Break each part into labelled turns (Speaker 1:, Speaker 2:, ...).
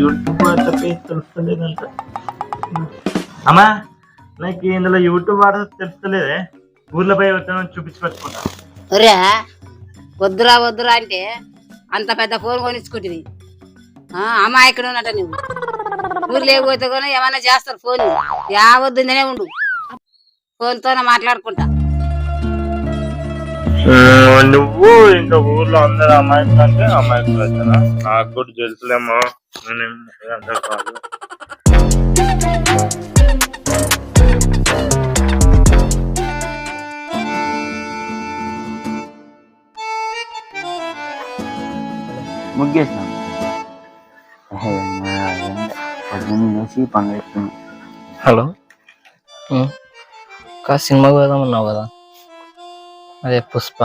Speaker 1: YouTube WhatsApp తెలుస్తలేదంట అమ్మా నాకు ఇందులో యూట్యూబ్ వాట్సాప్ తెలుస్తలేదే. ఊర్లో పోయి వచ్చాను చూపించి పెట్టుకుంటా
Speaker 2: ఒరే వద్దురా వద్దురా అంటే అంత పెద్ద ఫోన్ కొనిచ్చుకుంటుంది అమాయకుడు ఉన్నట నువ్వు ఊర్లో పోతే కూడా ఏమైనా చేస్తారు ఫోన్. యావద్దునే ఉండు. ఫోన్తోనే మాట్లాడుకుంటా.
Speaker 1: నువ్వు ఇంకా ఊర్లో అందరు అమాయకులు అంటే అమాయకులు వచ్చానా నాకు కూడా తెలుసులేమో నేనేం కాదు.
Speaker 3: ముగ్గేసినాం.
Speaker 4: హలో? కా సినిమాకి పోదాం అన్నావు కదా. అదే పుష్ప.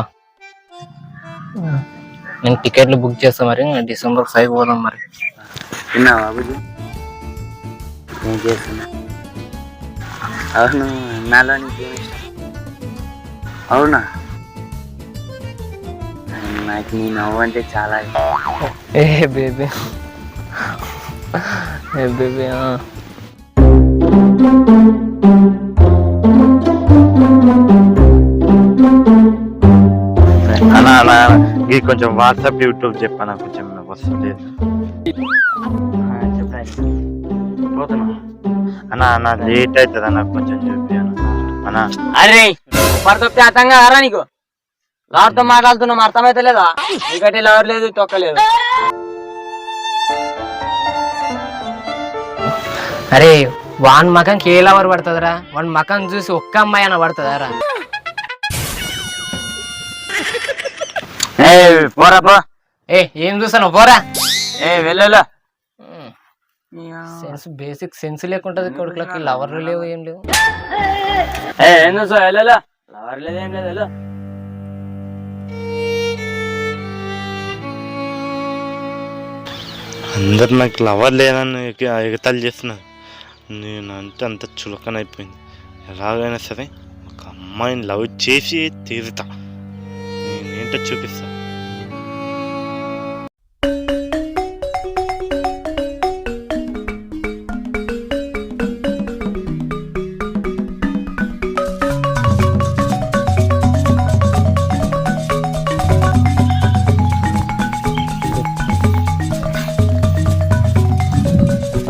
Speaker 4: నేను టికెట్లు బుక్ చేస్తా మరి డిసెంబర్ ఫైవ్ పోదాం మరి.
Speaker 3: తిన్నావా బుజ్జి చేస్తున్నా అవును నాలో నీకేం ఇష్టం? అవునా? నాకు నీ నవ్వు అంటే చాలా.
Speaker 4: Hey baby. ఏ బేబీ
Speaker 1: అన్నా అన్నా ఇది కొంచెం వాట్సాప్ యూట్యూబ్ చెప్పాను? కొంచెం పోతున్నా. అన్నా అన్న లేట్ అవుతుంది అన్న కొంచెం చెప్పి అన్న.
Speaker 5: అరే పడతొప్పి అర్థంగా రా నీకు. లాడ్తో మాట్లాడుతున్నాం అర్థమైతే లేదా? ఇంకటి లవర్ లేదు తొక్కలేదు
Speaker 4: అరే వాన్ మకంకి ఏ లవర్ పడుతుందిరా? వాన్ మకం చూసి ఒక్క అమ్మాయి అన్న పడుతుందారా?
Speaker 5: ఏ పోరా పో.
Speaker 4: ఏ ఏం చూసాను పోరా.
Speaker 5: ఏ వెళ్ళు
Speaker 4: సెన్స్ బేసిక్ సెన్స్ లేకుంటది కొడుకులకి. లవర్లు లేవు ఏం లేవు.
Speaker 5: ఏ ఏం చూసా వెళ్ళు లవర్ లేదు ఏం లేదు వెళ్ళు.
Speaker 1: అందరు నాకు లవర్ లేదని ఎగ- ఎగతాళి చేస్తున్నారు. నేను అంటే అంత చులకన అయిపోయింది ఎలాగైనా సరే ఒక అమ్మాయిని లవ్ చేసి తీరుతా. నేనేంటో చూపిస్తా.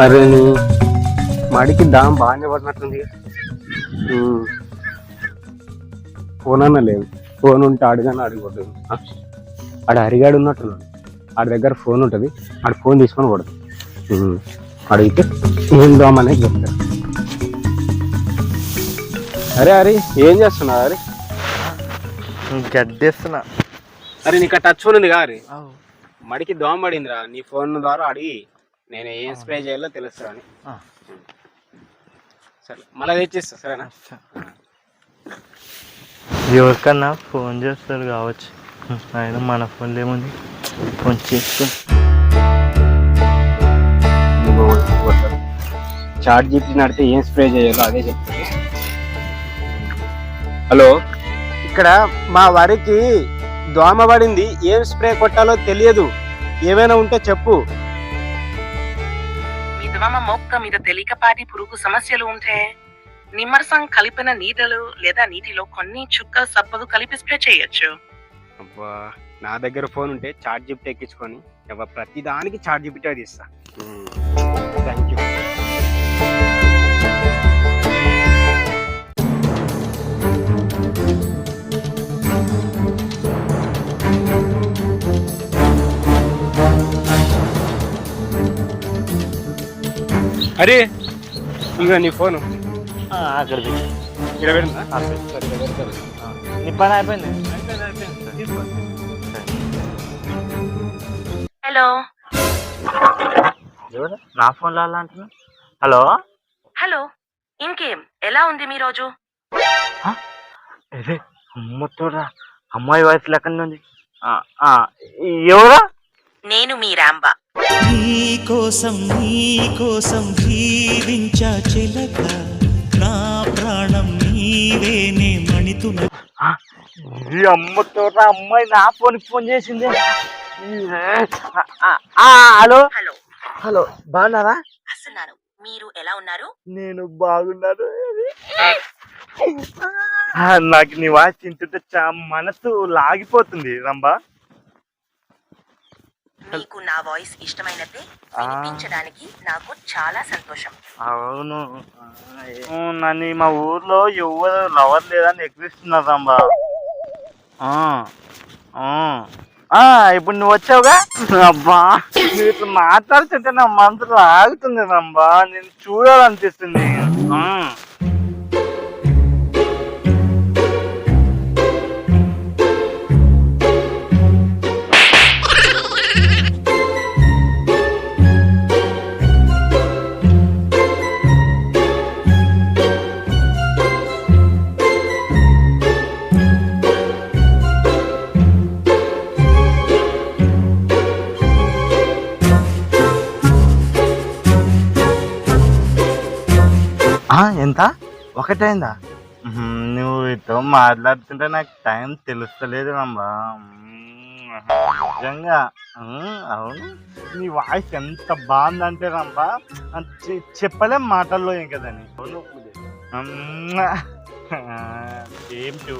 Speaker 6: అరే మడికి దాం బాగానే పడినట్టుంది. ఉమ్. ఫోన్ అన్న లేదు ఫోన్ ఉంటే అడిగానే అడిగొద్దు ఆడ అరిగాడు ఉన్నట్టున్నాడు. ఆడి దగ్గర ఫోన్ ఉంటుంది. ఆడ ఫోన్ తీసుకొని కొడదు. అడిగితే ఏం దోమనే చెప్తాడు. అరే అరే ఏం చేస్తున్నావు అరే
Speaker 1: గడ్డేస్తున్నా.
Speaker 6: అరే నీకు టచ్ ఫోన్ ఉంది కాదు మడికి దోమ పడిందిరా. నీ ఫోన్ ద్వారా అడిగి నేను ఏం స్ప్రే చేయాలో తెలుస్తా అని. సరే మళ్ళీ తెచ్చిస్తా సరేనా?
Speaker 1: ఎవరికన్నా ఫోన్ చేస్తాడు కావచ్చు. ఆయన మన ఫోన్లో ఏముంది? ఫోన్ చేసుకుని
Speaker 6: చాట్ జీపీ నడితే ఏం స్ప్రే చేయాలో అదే చెప్తాను హలో? ఇక్కడ మా వరికి దోమ పడింది. ఏం స్ప్రే కొట్టాలో తెలియదు. ఏమైనా ఉంటే చెప్పు.
Speaker 7: మీ దోమ మొక్క మీద తేలికపాటి పురుగు సమస్యలు ఉంటే నిమ్మరసం కలిపిన నీడలు లేదా నీటిలో కొన్ని చుక్కల సబ్బలు కలిపి స్ప్రే చేయొచ్చు.
Speaker 6: అబ్బా నా దగ్గర ఫోన్ ఉంటే చాట్ జీపీ ఎక్కించుకొని ప్రతి దానికి చాట్ జీపీ అది ఇస్తా. థ్యాంక్ యూ అరే ఇక నీ ఫోను.
Speaker 1: అక్కడ? నీ పని అయిపోయింది.
Speaker 7: హలో.
Speaker 1: ఎవరు? నా ఫోన్లో అలా అంటున్నా? హలో?
Speaker 7: హలో. ఇంకేం? ఎలా ఉంది మీ రోజు?
Speaker 1: అరే అమ్మతోరా అమ్మాయి వయసు లెక్కనే ఉంది. ఆ, ఆ, ఎవరా?
Speaker 7: నేను మీ రాంబా.
Speaker 8: నీ కోసం నీ కోసం జీవించా చిలక. నీవేనే
Speaker 1: ఈ అమ్మతోరా అమ్మాయి నా ఫోన్ ఫోన్ చేసింది. హలో?
Speaker 7: హలో.
Speaker 5: హలో బాగున్నారా
Speaker 9: వస్తున్నాను మీరు ఎలా ఉన్నారు?
Speaker 1: నేను బాగున్నాను. ఆ, నాకు నీ వాయిస్ తింటుంటే చా మనసు లాగిపోతుంది రంబా
Speaker 9: మీకు నా వాయిస్ ఇష్టమైనట్టే. వినిపించడానికి నాకు చాలా సంతోషం.
Speaker 1: అవును. నన్ను మా ఊర్లో ఎవరు లవర్ లేదని. ఆ, ఇప్పుడు నువ్వు వచ్చావుగా? అబ్బా ఇట్లా మాట్లాడుతుంటే నా మనసు లాగుతుంది రంబా. నేను చూడాలనిపిస్తుంది. ఎంత? ఒకటైందా? నువ్వు ఇతో మాట్లాడుతుంటే నాకు టైం తెలుస్తలేదు అమ్మా నిజంగా. అవును. నీ వాయిస్ ఎంత బాగుందంటే రమ్మా చెప్పలేం మాటల్లో ఏం కదని. అవును. Same to?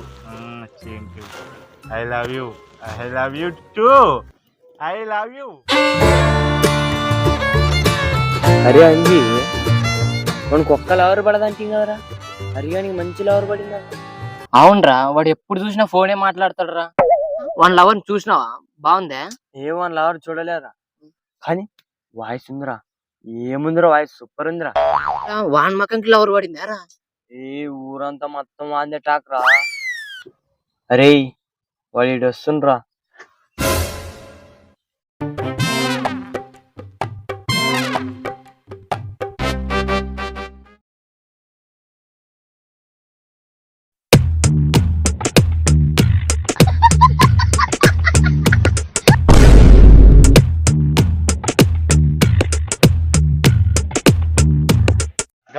Speaker 1: Same to? I love you. I love you too. I love you.
Speaker 5: అరే అంజి మనకు ఒక్క లవర్ పడదంటే కదరా హరిగానికి మంచి లవర్ పడిందా?
Speaker 4: అవునరా వాడు ఎప్పుడు చూసినా ఫోనే మాట్లాడతాడు రా వన్ లవర్ చూసినావా? బాగుందే?
Speaker 5: ఏమో లవర్ చూడలేరా కానీ వాయిస్ ఉందిరా. ఏముందిరా వాయిస్ సూపర్ ఉందిరా.
Speaker 4: వాన్ మకంకి లవర్ పడిందా రా
Speaker 5: ఏ ఊరంతా మొత్తం వాందే టాక్ రా. అరే వాడు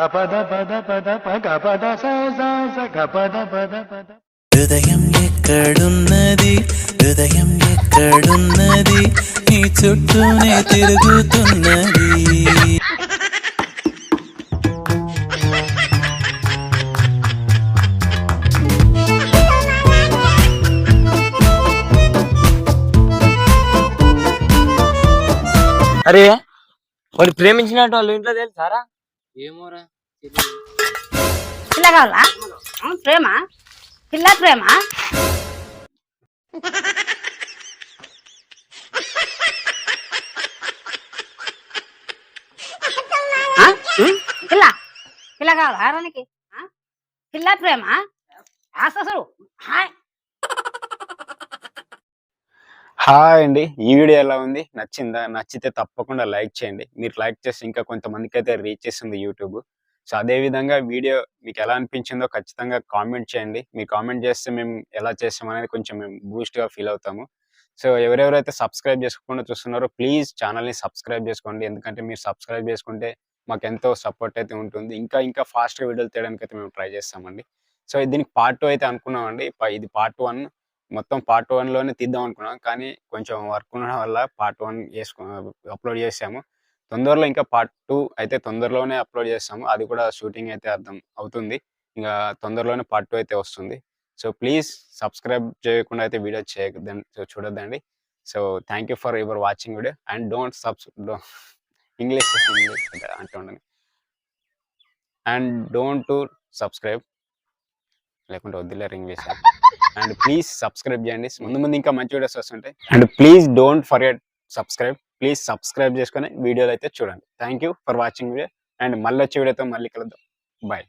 Speaker 5: ఇటు వస్తుండ్రా
Speaker 8: హృదయం ఎక్కడున్నది? హృదయం ఎక్కడున్నది? నీ చుట్టూనే తిరుగుతున్నది.
Speaker 5: అరే వాడు ప్రేమించినట్టు వాళ్ళు ఇంట్లో తెలుసారా?
Speaker 4: ఏమోరా.
Speaker 2: పిల్ల కావాలా? ప్రేమ? పిల్ల ప్రేమ? పిల్ల? పిల్ల కావాలా రానికి? పిల్ల ప్రేమ? అసలు హాయ్.
Speaker 10: హాయ్ అండి. ఈ వీడియో ఎలా ఉంది? నచ్చిందా? నచ్చితే తప్పకుండా లైక్ చేయండి. మీరు లైక్ చేస్తే ఇంకా కొంతమందికి అయితే రీచ్ చేస్తుంది యూట్యూబ్. సో అదే విధంగా వీడియో మీకు ఎలా అనిపించిందో ఖచ్చితంగా కామెంట్ చేయండి. మీరు కామెంట్ చేస్తే మేము ఎలా చేస్తామనేది కొంచెం మేము బూస్ట్గా గా ఫీల్ అవుతాము. సో ఎవరెవరైతే సబ్స్క్రైబ్ చేసుకోకుండా చూస్తున్నారో ప్లీజ్ ఛానల్ని సబ్స్క్రైబ్ చేసుకోండి. ఎందుకంటే మీరు సబ్స్క్రైబ్ చేసుకుంటే మాకు ఎంతో సపోర్ట్ అయితే ఉంటుంది. ఇంకా ఇంకా ఫాస్ట్గా వీడియోలు తీయడానికి అయితే మేము ట్రై చేస్తామండి. సో దీనికి పార్ట్ టూ అయితే అనుకున్నామండి. ఇది పార్ట్ వన్ మొత్తం పార్ట్ వన్లోనే తీద్దాం అనుకున్నాం. కానీ కొంచెం వర్క్ ఉండడం వల్ల పార్ట్ వన్ చేసుకు అప్లోడ్ చేసాము. తొందరలో ఇంకా పార్ట్ టూ అయితే తొందరలోనే అప్లోడ్ చేస్తాము. అది కూడా షూటింగ్ అయితే అర్థం అవుతుంది. ఇంకా తొందరలోనే పార్ట్ టూ అయితే వస్తుంది. సో ప్లీజ్ సబ్స్క్రైబ్ చేయకుండా అయితే వీడియో చేయదండి చూడొద్దండి. So thank you for your watching video and don't subs English English అంటూ ఉండండి. అండ్ డోంట్ టు సబ్స్క్రైబ్ లేకుంటే వద్దులేరు ఇంగ్లీష్ అండ్ ప్లీజ్ సబ్స్క్రైబ్ చేయండి. ముందు ముందు ఇంకా మంచి వీడియోస్ వస్తుంటాయి. And please don't forget subscribe please subscribe చేసుకొని వీడియోలు అయితే చూడండి. Thank you for watching video and మళ్ళీ వచ్చే వీడియోతో మళ్ళీ కలుద్దాం. బాయ్